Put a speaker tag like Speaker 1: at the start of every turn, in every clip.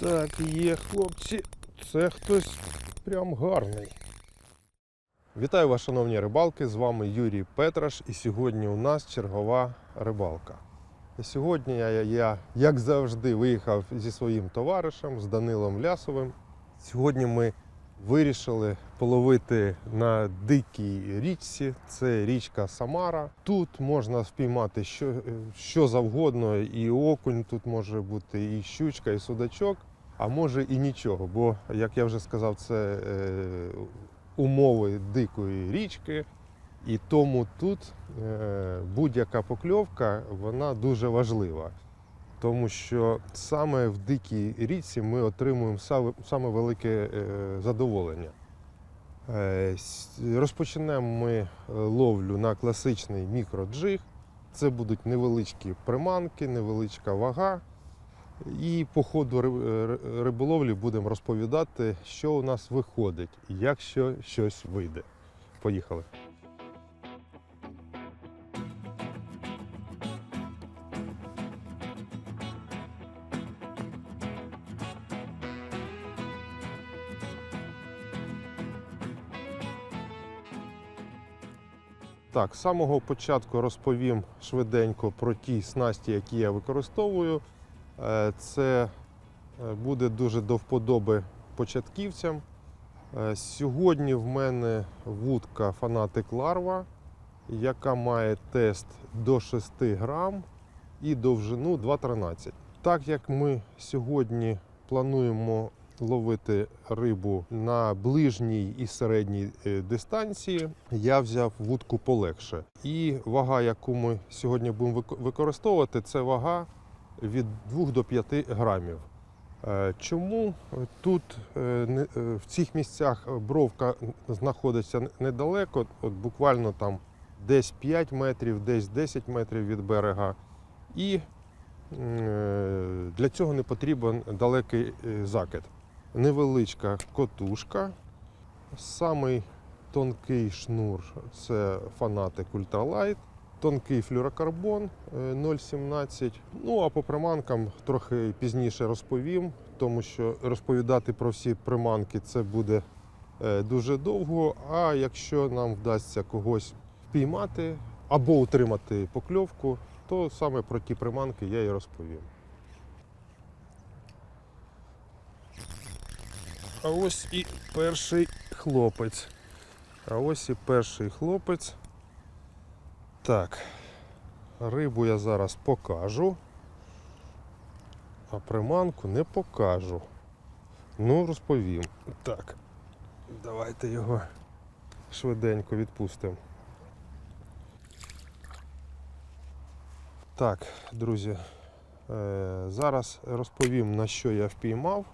Speaker 1: Так, є, хлопці, це хтось прям гарний. Вітаю вас, шановні рибалки! З вами Юрій Петраш, і сьогодні у нас чергова рибалка. Сьогодні я, як завжди, виїхав зі своїм товаришем, з Данилом Лясовим. Сьогодні ми вирішили половити на дикій річці. Це річка Самара. Тут можна спіймати що, що завгодно, і окунь тут може бути, і щучка, і судачок, а може і нічого. Бо, як я вже сказав, це е, умови дикої річки. І тому тут е, будь-яка покльовка вона дуже важлива. Тому що саме в дикій річці ми отримуємо саме, велике е, задоволення. Розпочнемо ми ловлю на класичний мікроджиг. Це будуть невеличкі приманки, невеличка вага. І по ходу ри- риболовлі будемо розповідати, що у нас виходить, якщо щось вийде. Поїхали. Так, з самого початку розповім швиденько про ті снасті, які я використовую. Е, Це е, буде дуже до вподоби початківцям. Е, Сьогодні в мене вудка Фанатик Ларва, яка має тест до 6 грам і довжину 2,13. Так як ми сьогодні плануємо ловити рибу на ближній і середній дистанції, я взяв вудку полегше. І вага, яку ми сьогодні будемо використовувати, це вага від 2 до 5 грамів. Е, Чому тут е, е, в цих місцях бровка знаходиться недалеко, от буквально там десь 5 метрів, десь 10 метрів від берега. І для цього не потрібен далекий закид. Невеличка котушка. Самий тонкий шнур це фанатик Ультралайт. Тонкий флюрокарбон е, 0,17. Ну а по приманкам трохи пізніше розповім, тому що розповідати про всі приманки це буде е, дуже довго. А якщо нам вдасться когось впіймати або утримати покльовку, то саме про ті приманки я і розповім. А ось і перший хлопець. А ось і перший хлопець. Так, рибу я зараз покажу, а приманку не покажу. Ну, розповім. Так, давайте його швиденько відпустимо. Так, друзі, е, зараз розповім, на що я впіймав,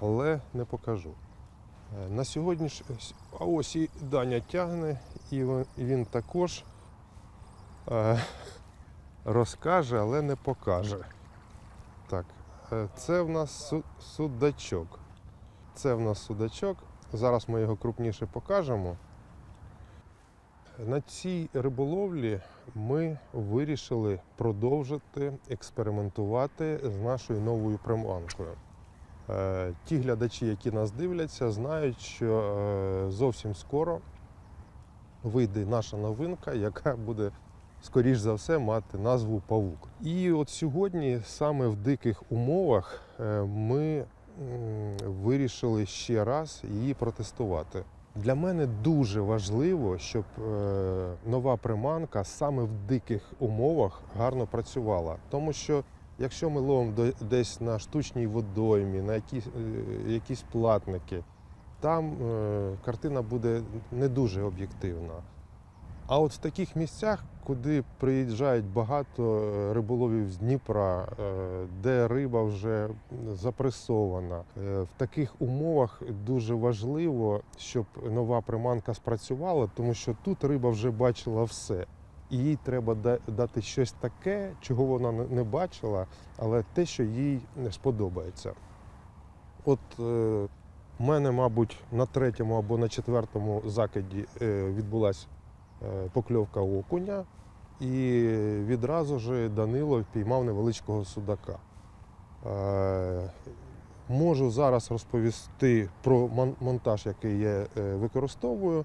Speaker 1: але не покажу. Е, На сьогодні ж, а ось і Даня тягне, і він- також е, розкаже, але не покаже. Так, е, це в нас судачок. Це в нас судачок. Зараз ми його крупніше покажемо. На цій риболовлі ми вирішили продовжити експериментувати з нашою новою приманкою. Е, Ті глядачі, які нас дивляться, знають, що е, зовсім скоро вийде наша новинка, яка буде, скоріш за все, мати назву Павук. І от сьогодні, саме в диких умовах, е, ми вирішили ще раз її протестувати. Для мене дуже важливо, щоб е, нова приманка саме в диких умовах гарно працювала. Тому що якщо ми ловимо десь на штучній водоймі, на якісь, е, якісь платники, там картина буде не дуже об'єктивна. А от в таких місцях, куди приїжджають багато е, риболовів з Дніпра, е, де риба вже запресована, е, в таких умовах дуже важливо, щоб нова приманка спрацювала, тому що тут риба вже бачила все. І їй треба дати щось таке, чого вона не- бачила, але те, що їй сподобається. От у мене, мабуть, на третьому або на четвертому закиді відбулася покльовка окуня, і відразу ж Данило впіймав невеличкого судака. Е, Можу зараз розповісти про монтаж, який я е, використовую.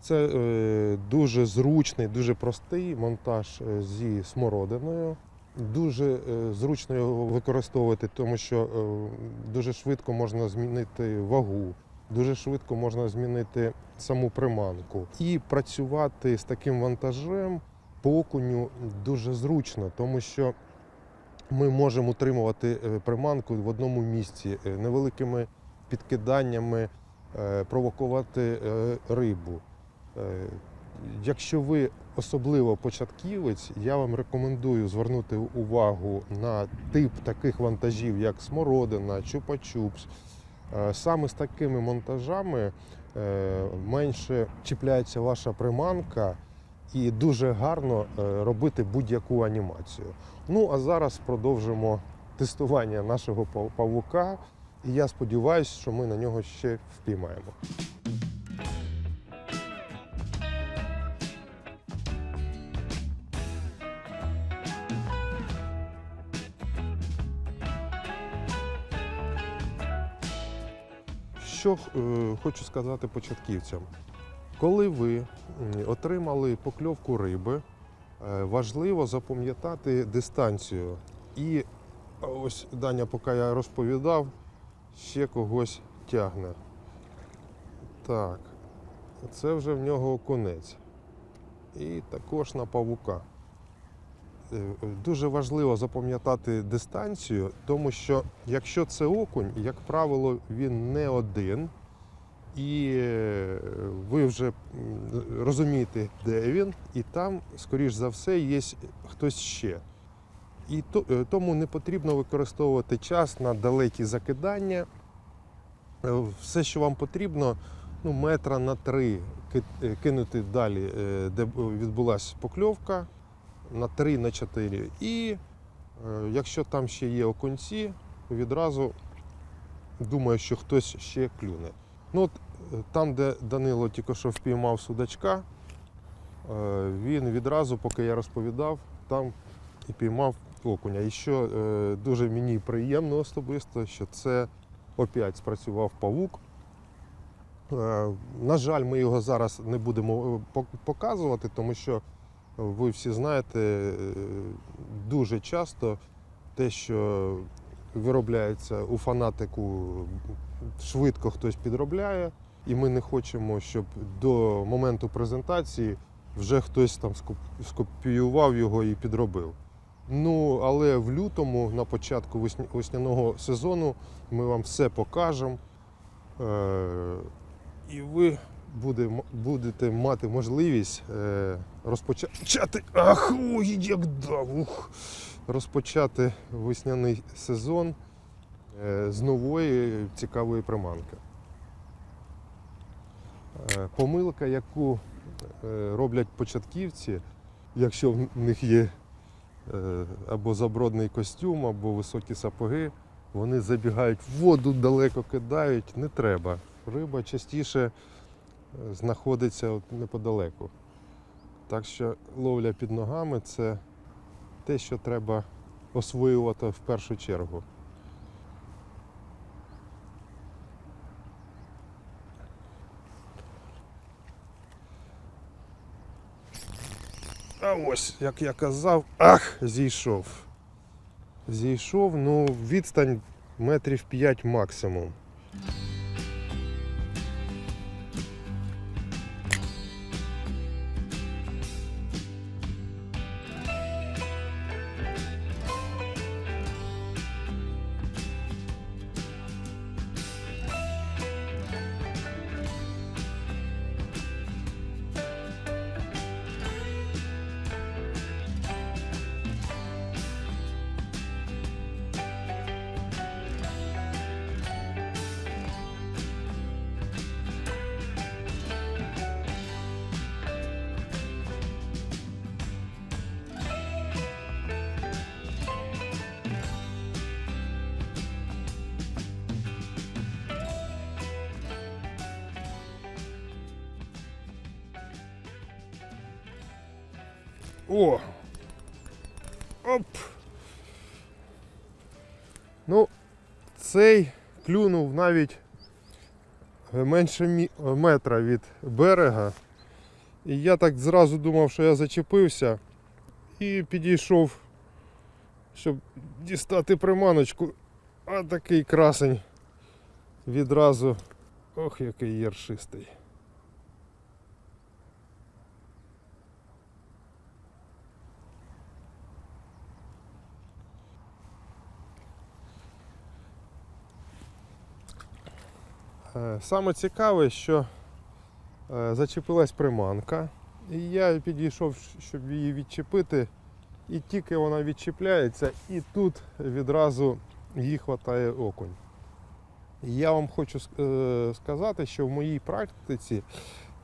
Speaker 1: Це е, дуже зручний, дуже простий монтаж е, зі смородиною. Дуже е, зручно його використовувати, тому що е, дуже швидко можна змінити вагу, дуже швидко можна змінити саму приманку. І працювати з таким вантажем по окуню дуже зручно, тому що ми можемо утримувати е, приманку в одному місці е, невеликими підкиданнями, е, провокувати рибу. Якщо ви особливо початківець, я вам рекомендую звернути увагу на тип таких вантажів, як смородина, чупа-чупс. Е, Саме з такими монтажами е, менше чіпляється ваша приманка і дуже гарно е, робити будь-яку анімацію. Ну а зараз продовжимо тестування нашого павука. І я сподіваюся, що ми на нього ще впіймаємо. Що е, хочу сказати початківцям. Коли ви отримали покльовку риби, е, важливо запам'ятати дистанцію. І ось Даня, поки я розповідав, ще когось тягне. Так, це вже в нього окунець. І також на павука. Е, Дуже важливо запам'ятати дистанцію, тому що якщо це окунь, як правило, він не один, і е, ви вже розумієте, де він, і там, скоріш за все, є хтось ще. І е, тому не потрібно використовувати час на далекі закидання. Все, що вам потрібно, ну, метра на три кинути далі, де відбулася покльовка, на 3 на 4. І е, якщо там ще є окунці, відразу думаю, що хтось ще клюне. Ну, от, е, там, де Данило тільки що впіймав судачка, е, він відразу, поки я розповідав, там і піймав окуня. І що дуже мені приємно особисто, що це опять спрацював павук. На жаль, ми його зараз не будемо показувати, тому що ви всі знаєте, е, дуже часто те, що виробляється у фанатику, швидко хтось підробляє, і ми не хочемо, щоб до моменту презентації вже хтось там скопіював його і підробив. Ну, але в лютому, на початку весняного сезону, ми вам все покажемо. Е, і ви буде, будете мати можливість е, розпочати. Ах, ой, як дав! Ух, розпочати весняний сезон е, з нової цікавої приманки. Е, помилка, яку роблять початківці, якщо в них є або забродний костюм, або високі сапоги, вони забігають в воду, далеко кидають. Не треба. Риба частіше знаходиться неподалеку. Так що ловля під ногами це те, що треба освоювати в першу чергу. А ось, як я казав, ах, зійшов. Зійшов, ну, відстань метрів 5 максимум. О! Оп! Ну, цей клюнув навіть менше метра від берега. І я так зразу думав, що я зачепився і підійшов, щоб дістати приманочку. А такий красень відразу. Ох, який яршистий. Саме цікаве, що е, зачепилась приманка, і я підійшов, щоб її відчепити, і тільки вона відчіпляється, і тут відразу її хватає окунь. Я вам хочу е, сказати, що в моїй практиці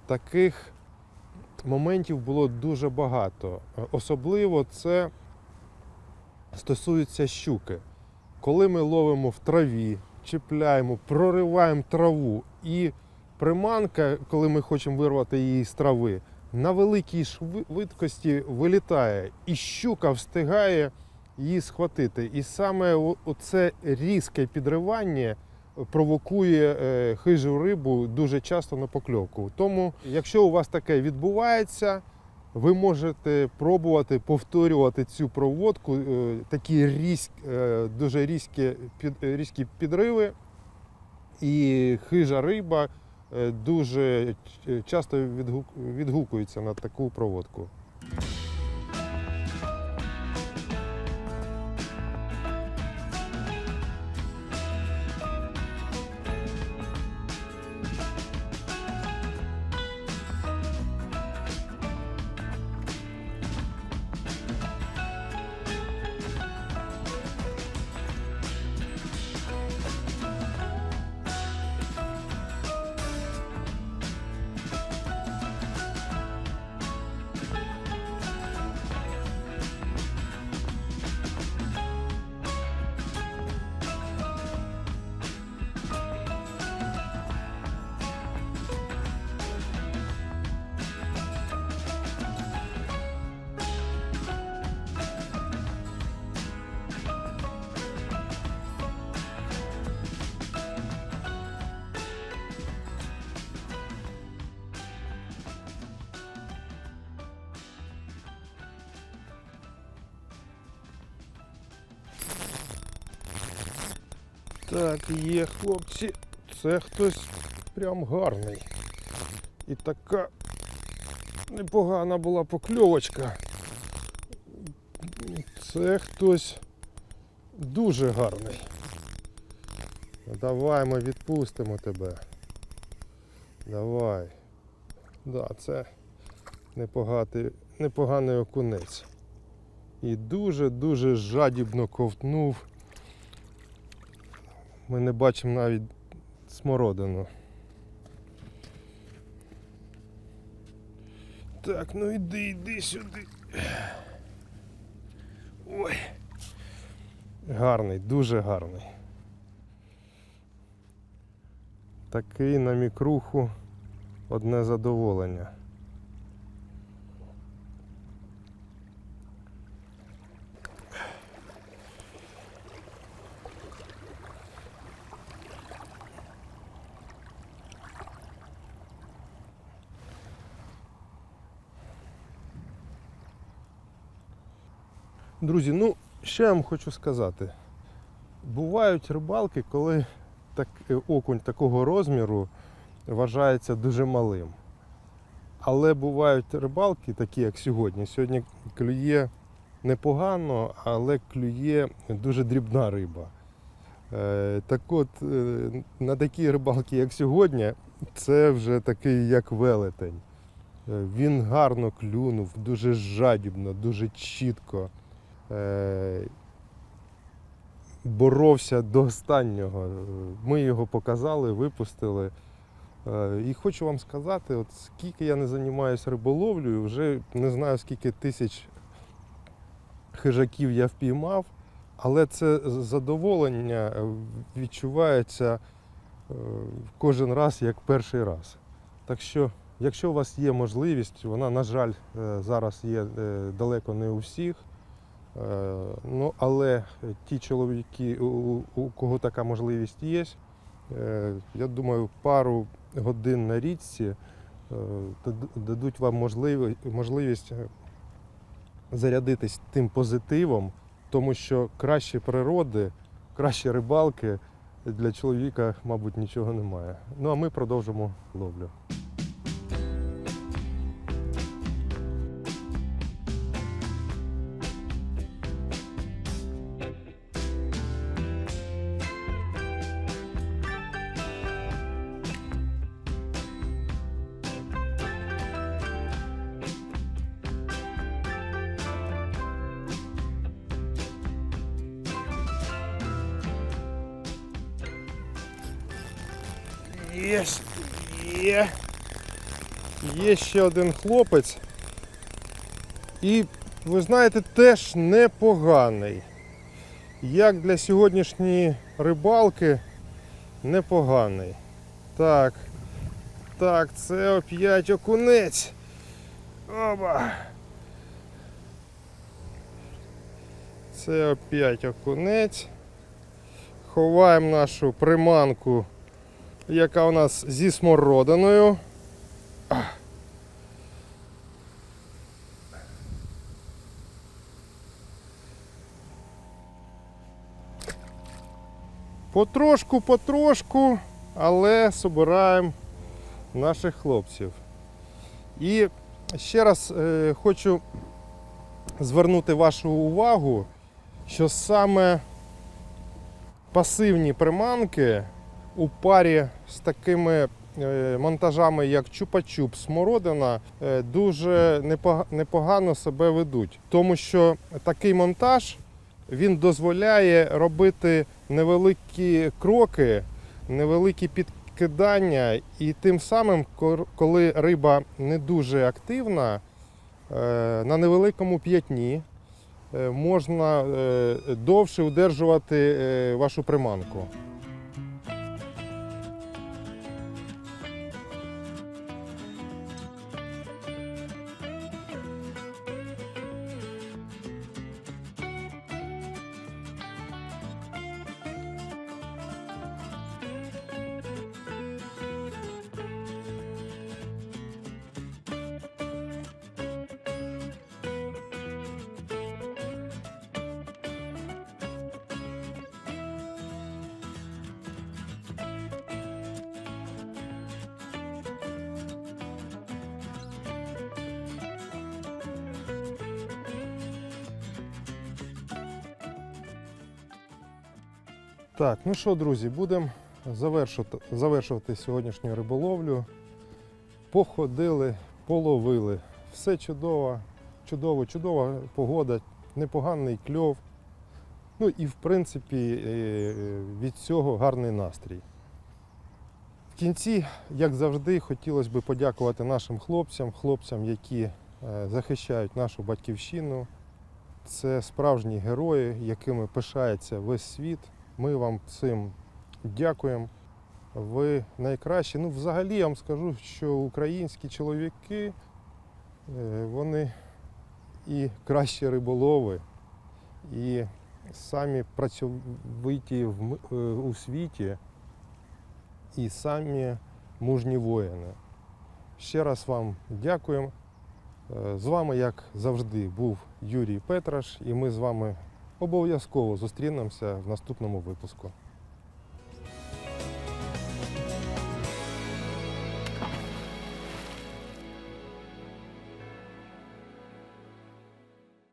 Speaker 1: таких моментів було дуже багато. Е, Особливо це стосується щуки. Коли ми ловимо в траві, чіпляємо, прориваємо траву і приманка, коли ми хочемо вирвати її з трави, на великій швидкості вилітає, і щука встигає її схватити. І саме оце різке підривання провокує е, хижу рибу дуже часто на покльовку. Тому, якщо у вас таке відбувається, ви можете пробувати повторювати цю проводку, е, такі різк, е, дуже різкі, під, різкі підриви, і хижа риба е, дуже часто відгукується на таку проводку. Так, є, хлопці, це хтось прям гарний. І така непогана була покльовочка. Це хтось дуже гарний. Давай ми відпустимо тебе. Давай. Да, це непогатий, непоганий окунець. І дуже-дуже жадібно ковтнув. Ми не бачимо навіть смородину. Так, ну іди, іди сюди. Ой. Гарний, дуже гарний. Такий на мікруху одне задоволення. Друзі, ну що я вам хочу сказати. Бувають рибалки, коли так, е, окунь такого розміру вважається дуже малим. Але бувають рибалки, такі як сьогодні. Сьогодні клює непогано, але клює дуже дрібна риба. Е, так от, е, на такі рибалки, як сьогодні, це вже такий як велетень. Він гарно клюнув, дуже жадібно, дуже чітко. Е, Боровся до останнього. Ми його показали, випустили. Е, І хочу вам сказати, от скільки я не займаюся риболовлею, вже не знаю скільки тисяч хижаків я впіймав, але це задоволення е, відчувається кожен раз як перший раз. Так що, якщо у вас є можливість, вона, на жаль, зараз є далеко не у всіх. Е, Ну, але ті чоловіки, у, кого така можливість є, Е, Я думаю, пару годин на річці е, дадуть вам можливість зарядитись тим позитивом, тому що краще природи, краще рибалки для чоловіка, мабуть, нічого немає. Ну а ми продовжимо ловлю. Є, є. Є ще один хлопець. І ви знаєте, теж непоганий. Як для сьогоднішньої рибалки непоганий. Так. Так, це оп'ять окунець. Оба. Це оп'ять окунець. Ховаємо нашу приманку яка у нас зі смородиною. Потрошку, потрошку, але собираємо наших хлопців. І ще раз е, хочу звернути вашу увагу, що саме пасивні приманки у парі з такими е, монтажами, як чупа-чуп, смородина, е, дуже непогано себе ведуть. Тому що такий монтаж він дозволяє робити невеликі кроки, невеликі підкидання, і тим самим, коли риба не дуже активна, е, на невеликому п'ятні можна довше удержувати вашу приманку. Так, ну що, друзі, будемо завершувати, завершувати сьогоднішню риболовлю. Походили, половили. Все чудово, чудово, чудова погода, непоганий кльов. Ну і в принципі е, від цього гарний настрій. В кінці, як завжди, хотілося б подякувати нашим хлопцям, хлопцям, які е, захищають нашу батьківщину. Це справжні герої, якими пишається весь світ. Ми вам цим дякуємо. Ви найкращі. Ну, взагалі я вам скажу, що українські чоловіки, е, вони і кращі риболови, і самі працьовиті е, у світі, і самі мужні воїни. Ще раз вам дякуємо. Е, З вами, як завжди, був Юрій Петраш, і ми з вами обов'язково зустрінемося в наступному випуску.